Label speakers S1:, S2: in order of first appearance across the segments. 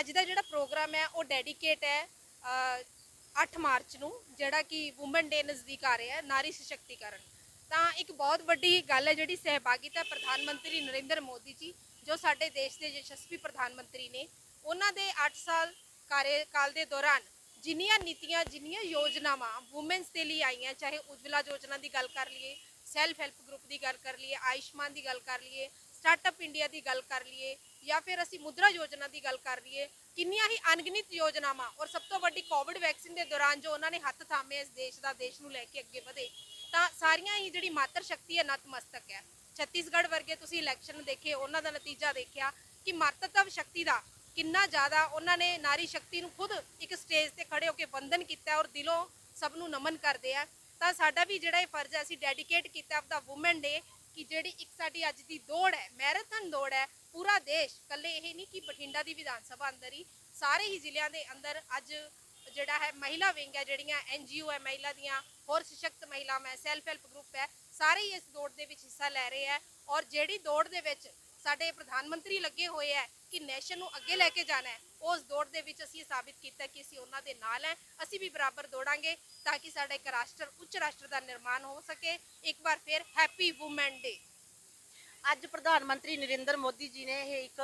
S1: ਅੱਜ ਦਾ ਜਿਹੜਾ ਪ੍ਰੋਗਰਾਮ ਹੈ ਉਹ ਡੈਡੀਕੇਟ ਹੈ ਅ, 8 ਮਾਰਚ ਨੂੰ ਜਿਹੜਾ ਕਿ ਔਮਨ ਡੇ ਨਜ਼ਦੀਕ ਆ ਰਿਹਾ ਹੈ ਨਾਰੀ ਸਸ਼ਕਤੀਕਰਨ। ਤਾਂ ਇੱਕ ਬਹੁਤ ਵੱਡੀ ਗੱਲ ਹੈ ਜਿਹੜੀ ਸਹਿਭਾਗਿਤਾ ਪ੍ਰਧਾਨ ਮੰਤਰੀ ਨਰਿੰਦਰ ਮੋਦੀ ਜੀ ਜੋ ਸਾਡੇ ਦੇਸ਼ ਦੇ ਯਸ਼ਸਵੀ ਪ੍ਰਧਾਨ ਮੰਤਰੀ ਨੇ ਉਹਨਾਂ ਦੇ 8 ਸਾਲ ਕਾਰਜਕਾਲ ਦੇ ਦੌਰਾਨ ਜਿੰਨੀਆਂ ਨੀਤੀਆਂ ਜਿੰਨੀਆਂ ਯੋਜਨਾਵਾਂ ਔਮਨਸ ਦੇ ਲਈ ਆਈਆਂ ਚਾਹੇ ਉਜਵਲਾ ਯੋਜਨਾ ਦੀ ਗੱਲ ਕਰ ਲਈਏ ਸੈਲਫ ਹੈਲਪ ਗਰੁੱਪ ਦੀ ਗੱਲ ਕਰ ਲਈਏ ਆਯੁਸ਼ਮਾਨ ਦੀ ਗੱਲ ਕਰ ਲਈਏ ਸਟਾਰਟਅਪ ਇੰਡੀਆ ਦੀ ਗੱਲ ਕਰ ਲਈਏ ਜਾਂ ਫਿਰ ਅਸੀਂ ਮੁਦਰਾ ਯੋਜਨਾ ਦੀ ਗੱਲ ਕਰ ਲਈਏ, ਕਿੰਨੀਆਂ ਹੀ ਅਣਗਿਣਤ ਯੋਜਨਾਵਾਂ ਔਰ ਸਭ ਤੋਂ ਵੱਡੀ ਕੋਵਿਡ ਵੈਕਸੀਨ ਦੇ ਦੌਰਾਨ ਜੋ ਉਹਨਾਂ ਨੇ ਹੱਥ ਥਾਮੇ ਇਸ ਦੇਸ਼ ਦਾ, ਦੇਸ਼ ਨੂੰ ਲੈ ਕੇ ਅੱਗੇ ਵਧੇ, ਤਾਂ ਸਾਰੀਆਂ ਹੀ ਜਿਹੜੀ ਮਾਤਰ ਸ਼ਕਤੀ ਹੈ ਨਤਮਸਤਕ ਹੈ। ਛੱਤੀਸਗੜ੍ਹ ਵਰਗੇ ਤੁਸੀਂ ਇਲੈਕਸ਼ਨ ਦੇਖੇ, ਉਹਨਾਂ ਦਾ ਨਤੀਜਾ ਦੇਖਿਆ ਕਿ ਮਾਤਰਤਵ ਸ਼ਕਤੀ ਦਾ ਕਿੰਨਾ ਜ਼ਿਆਦਾ ਉਹਨਾਂ ਨੇ ਨਾਰੀ ਸ਼ਕਤੀ ਨੂੰ ਖੁਦ ਇੱਕ ਸਟੇਜ ਤੇ ਖੜੇ ਹੋ ਕੇ ਵੰਦਨ ਕੀਤਾ ਔਰ ਦਿਲੋਂ ਸਭ ਨੂੰ ਨਮਨ ਕਰਦੇ ਆ। ਤਾਂ ਸਾਡਾ ਵੀ ਜਿਹੜਾ ਇਹ ਫਰਜ਼ ਹੈ, ਅਸੀਂ ਡੈਡੀਕੇਟ ਕੀਤਾ ਆਪਦਾ ਔਮਨ ਡੇ ਕਿ ਜਿਹੜੀ ਇੱਕ ਸਾਡੀ ਅੱਜ ਦੀ ਦੌੜ ਹੈ, ਮੈਰਾਥਨ ਦੌੜ ਹੈ, ਪੂਰਾ ਦੇਸ਼ ਕੱਲੇ ਇਹ ਨਹੀਂ ਕਿ ਬਠਿੰਡਾ ਦੀ ਵਿਧਾਨ ਸਭਾ ਅੰਦਰ ਹੀ ਸਾਰੇ ਹੀ ਜ਼ਿਲ੍ਹਿਆਂ ਦੇ ਅੰਦਰ ਅੱਜ ਜਿਹੜਾ ਹੈ ਮਹਿਲਾ ਵਿੰਗ ਹੈ, ਜਿਹੜੀਆਂ ਐਨਜੀਓ ਹੈ, ਮਹਿਲਾ ਦੀਆਂ ਹੋਰ ਸਸ਼ਕਤ ਮਹਿਲਾਵਾਂ ਹੈ ਸੈਲਫ ਹੈਲਪ ਗਰੁੱਪ ਹੈ, ਸਾਰੇ ਹੀ ਇਸ ਦੌੜ ਦੇ ਵਿੱਚ ਹਿੱਸਾ ਲੈ ਰਹੇ ਹੈ ਔਰ ਜਿਹੜੀ ਦੌੜ ਦੇ ਵਿੱਚ ਸਾਡੇ ਪ੍ਰਧਾਨ ਮੰਤਰੀ ਲੱਗੇ ਹੋਏ ਹੈ ਕਿ ਨੈਸ਼ਨ ਨੂੰ ਅੱਗੇ ਲੈ ਕੇ ਜਾਣਾ ਹੈ। ਉਸ ਦੌੜ ਦੇ ਵਿੱਚ ਅਸੀਂ ਸਾਬਿਤ ਕੀਤਾ ਕਿ ਅਸੀਂ ਉਹਨਾਂ ਦੇ ਨਾਲ ਹੈ। ਅਸੀਂ ਵੀ ਬਰਾਬਰ ਦੌੜਾਂਗੇ ਤਾਂ ਕਿ ਸਾਡਾ ਇੱਕ ਰਾਸ਼ਟਰ, ਉੱਚ ਰਾਸ਼ਟਰ ਦਾ ਨਿਰਮਾਣ ਹੋ ਸਕੇ। ਇੱਕ ਵਾਰ ਫਿਰ ਹੈਪੀ ਔਮਨ ਡੇ
S2: ਅੱਜ ਪ੍ਰਧਾਨ ਮੰਤਰੀ ਨਰਿੰਦਰ ਮੋਦੀ ਜੀ ਨੇ ਇਹ ਇੱਕ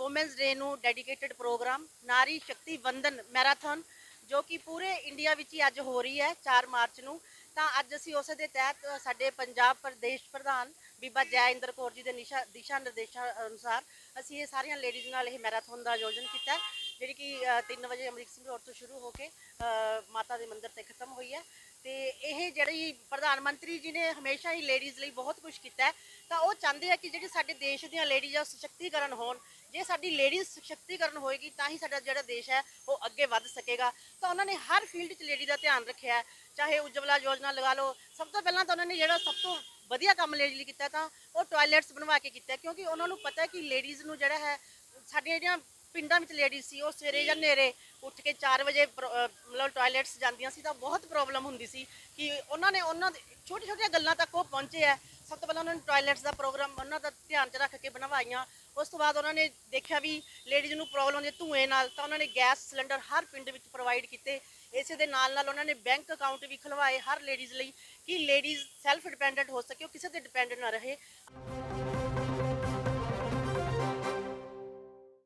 S2: ਔਮਨਸ ਡੇ ਨੂੰ dedicated programme Nari Shakti Vandan marathon ਜੋ ਕਿ ਪੂਰੇ ਇੰਡੀਆ ਵਿੱਚ ਹੀ ਅੱਜ ਹੋ ਰਹੀ ਹੈ 4 ਮਾਰਚ ਨੂੰ। ਤਾਂ ਅੱਜ ਅਸੀਂ ਉਸੇ ਦੇ ਤਹਿਤ ਸਾਡੇ ਪੰਜਾਬ ਪ੍ਰਦੇਸ਼ ਪ੍ਰਧਾਨ ਬੀਬਾ ਜੈ ਇੰਦਰ ਕੌਰ ਜੀ ਦੇ ਨਿਸ਼ਾ ਦਿਸ਼ਾ ਨਿਰਦੇਸ਼ਾਂ ਅਨੁਸਾਰ ਅਸੀਂ ਇਹ ਸਾਰੀਆਂ ਲੇਡੀਜ਼ ਨਾਲ ਇਹ ਮੈਰਾਥਨ ਦਾ ਆਯੋਜਨ ਕੀਤਾ ਜਿਹੜੀ ਕਿ 3 ਵਜੇ ਅਮਰੀਕ ਸਿੰਘ ਰੋਡ ਤੋਂ ਸ਼ੁਰੂ ਹੋ ਕੇ ਮਾਤਾ ਦੇ ਮੰਦਿਰ ਤੇ ਖਤਮ ਹੋਈ ਹੈ। ਤੇ ਇਹ ਜਿਹੜੀ ਪ੍ਰਧਾਨ ਮੰਤਰੀ ਜੀ ਨੇ ਹਮੇਸ਼ਾ ਹੀ ਲੇਡੀਜ਼ ਲਈ ਬਹੁਤ ਕੁਝ ਕੀਤਾ ਤਾਂ ਉਹ ਚਾਹੁੰਦੇ ਆ ਕਿ ਜਿਹੜੀ ਸਾਡੇ ਦੇਸ਼ ਦੀਆਂ ਲੇਡੀਜ਼ ਆ ਉਹ ਸਸ਼ਕਤੀਕਰਨ ਹੋਣ। ਜੇ ਸਾਡੀ ਲੇਡੀਜ਼ ਸਸ਼ਕਤੀਕਰਨ ਹੋਏਗੀ, ਤਾਂ ਹੀ ਸਾਡਾ ਜਿਹੜਾ ਦੇਸ਼ ਹੈ, ਉਹ ਅੱਗੇ ਵੱਧ ਸਕੇਗਾ। ਤਾਂ ਉਹਨਾਂ ਨੇ ਹਰ ਫੀਲਡ 'ਚ ਲੇਡੀ ਦਾ ਧਿਆਨ ਰੱਖਿਆ ਚਾਹੇ ਉਜਵਲਾ ਯੋਜਨਾ ਲਗਾ ਲਓ, ਸਭ ਤੋਂ ਪਹਿਲਾਂ ਤਾਂ ਉਹਨਾਂ ਨੇ ਜਿਹੜਾ ਸਭ ਤੋਂ ਵਧੀਆ ਕੰਮ ਲੇਡੀ ਲਈ ਕੀਤਾ ਤਾਂ ਉਹ ਟਾਇਲਟਸ ਬਣਵਾ ਕੇ ਕੀਤਾ ਕਿਉਂਕਿ ਉਹਨਾਂ ਨੂੰ ਪਤਾ ਕਿ ਲੇਡੀਜ਼ ਨੂੰ ਜਿਹੜਾ ਹੈ, ਸਾਡੀਆਂ ਜਿਹੜੀਆਂ ਪਿੰਡਾਂ ਵਿੱਚ ਲੇਡੀਜ਼ ਸੀ, ਉਹ ਸਵੇਰੇ ਜਾਂ ਨੇਰੇ ਉੱਠ ਕੇ 4 ਵਜੇ ਪ੍ਰੋ ਅਹ ਮਤਲਬ ਟਾਇਲਟਸ ਜਾਂਦੀਆਂ ਸੀ ਤਾਂ ਬਹੁਤ ਪ੍ਰੋਬਲਮ ਹੁੰਦੀ ਸੀ ਕਿ ਉਹਨਾਂ ਨੇ ਉਹਨਾਂ ਦੇ ਛੋਟੀ ਛੋਟੀਆਂ ਗੱਲਾਂ ਤੱਕ ਉਹ ਪਹੁੰਚੇ ਹੈ। ਸਭ ਤੋਂ ਪਹਿਲਾਂ ਉਹਨਾਂ ਨੇ ਟਾਇਲਟਸ ਦਾ ਪ੍ਰੋਗਰਾਮ ਉਹਨਾਂ ਦਾ ਧਿਆਨ 'ਚ ਰੱਖ ਕੇ ਬਣਵਾਈਆਂ। ਉਸ ਤੋਂ ਬਾਅਦ ਉਹਨਾਂ ਨੇ ਦੇਖਿਆ ਵੀ ਲੇਡੀਜ਼ ਨੂੰ ਪ੍ਰੋਬਲਮ ਹੁੰਦੀ ਹੈ ਧੂਏ ਨਾਲ ਤਾਂ ਉਹਨਾਂ ਨੇ ਗੈਸ ਸਿਲੰਡਰ ਹਰ ਪਿੰਡ ਵਿੱਚ ਪ੍ਰੋਵਾਈਡ ਕੀਤੇ। ਇਸੇ ਦੇ ਨਾਲ ਨਾਲ ਉਹਨਾਂ ਨੇ ਬੈਂਕ ਅਕਾਊਂਟ ਵੀ ਖੁਲਵਾਏ ਹਰ ਲੇਡੀਜ਼ ਲਈ ਕਿ ਲੇਡੀਜ਼ ਸੈਲਫ ਡਿਪੈਂਡੈਂਟ ਹੋ ਸਕੇ, ਉਹ ਕਿਸੇ ਤੇ ਡਿਪੈਂਡੈਂਟ ਨਾ ਰਹੇ।